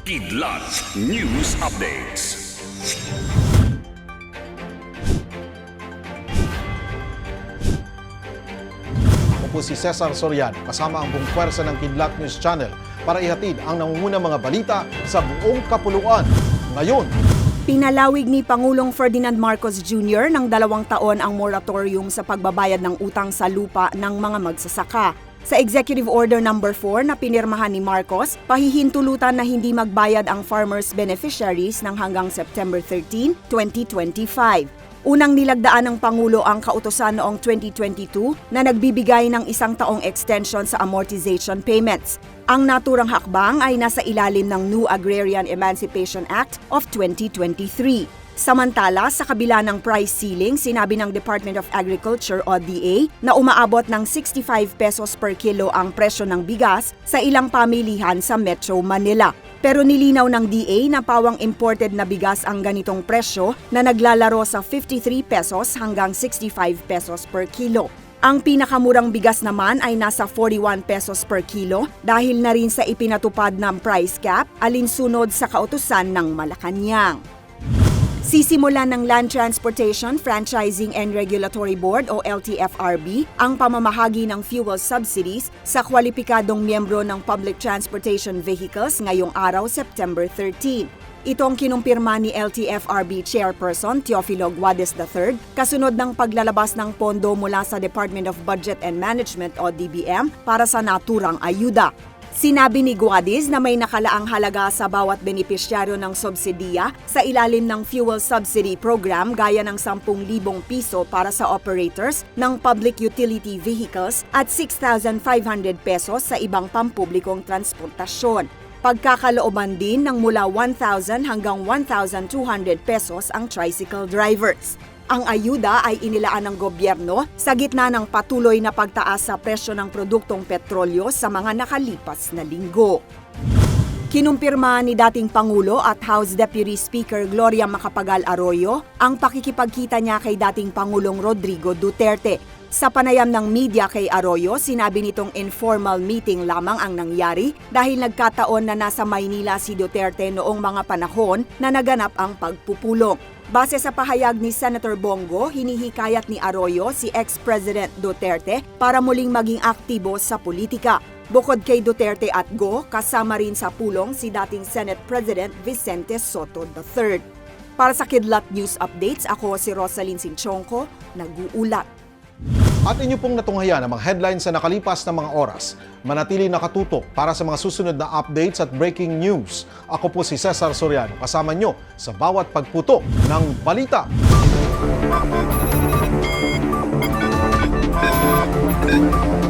Kidlat News Updates. Ako po si Cesar Soriano kasama ang buong pwersa ng Kidlat News Channel para ihatid ang nangungunang mga balita sa buong kapuluan. Ngayon, Pinalawig ni Pangulong Ferdinand Marcos Jr. ng dalawang taon ang moratorium sa pagbabayad ng utang sa lupa ng mga magsasaka. Sa Executive Order No. 4 na pinirmahan ni Marcos, pahihintulutan na hindi magbayad ang farmers' beneficiaries ng hanggang September 13, 2025. Unang nilagdaan ng Pangulo ang kautosan noong 2022 na nagbibigay ng isang taong extension sa amortization payments. Ang naturang hakbang ay nasa ilalim ng New Agrarian Emancipation Act of 2023. Samantala, sa kabila ng price ceiling, sinabi ng Department of Agriculture o DA na umaabot ng 65 pesos per kilo ang presyo ng bigas sa ilang pamilihan sa Metro Manila. Pero nilinaw ng DA na pawang imported na bigas ang ganitong presyo na naglalaro sa 53 pesos hanggang 65 pesos per kilo. Ang pinakamurang bigas naman ay nasa 41 pesos per kilo dahil na rin sa ipinatupad ng price cap alinsunod sa kautusan ng Malacanang. Sisimulan ng Land Transportation Franchising and Regulatory Board o LTFRB ang pamamahagi ng fuel subsidies sa kwalipikadong miyembro ng public transportation vehicles ngayong araw September 13. Ito ang kinumpirma ni LTFRB Chairperson Teofilo Guades III kasunod ng paglalabas ng pondo mula sa Department of Budget and Management o DBM para sa naturang ayuda. Sinabi ni Guadis na may nakalaang halaga sa bawat benepisyaryo ng subsidiya sa ilalim ng fuel subsidy program gaya ng 10,000 piso para sa operators ng public utility vehicles at 6,500 pesos sa ibang pampublikong transportasyon. Pagkakalooban din ng mula 1,000 hanggang 1,200 pesos ang tricycle drivers. Ang ayuda ay inilaan ng gobyerno sa gitna ng patuloy na pagtaas sa presyo ng produktong petrolyo sa mga nakalipas na linggo. Kinumpirma ni dating Pangulo at House Deputy Speaker Gloria Macapagal Arroyo ang pakikipagkita niya kay dating Pangulong Rodrigo Duterte. Sa panayam ng media kay Arroyo, sinabi nitong informal meeting lamang ang nangyari dahil nagkataon na nasa Maynila si Duterte noong mga panahon na naganap ang pagpupulong. Base sa pahayag ni Senator Bongo, hinihikayat ni Arroyo si ex-President Duterte para muling maging aktibo sa politika. Bukod kay Duterte at Go, kasama rin sa pulong si dating Senate President Vicente Soto III. Para sa Kidlat News Updates, ako si Rosalyn Sinchonko, nag-uulat. At inyo pong natunghayan ang mga headlines sa nakalipas na mga oras. Manatili nakatutok para sa mga susunod na updates at breaking news. Ako po si Cesar Soriano, kasama nyo sa bawat pagputok ng balita. Thank you.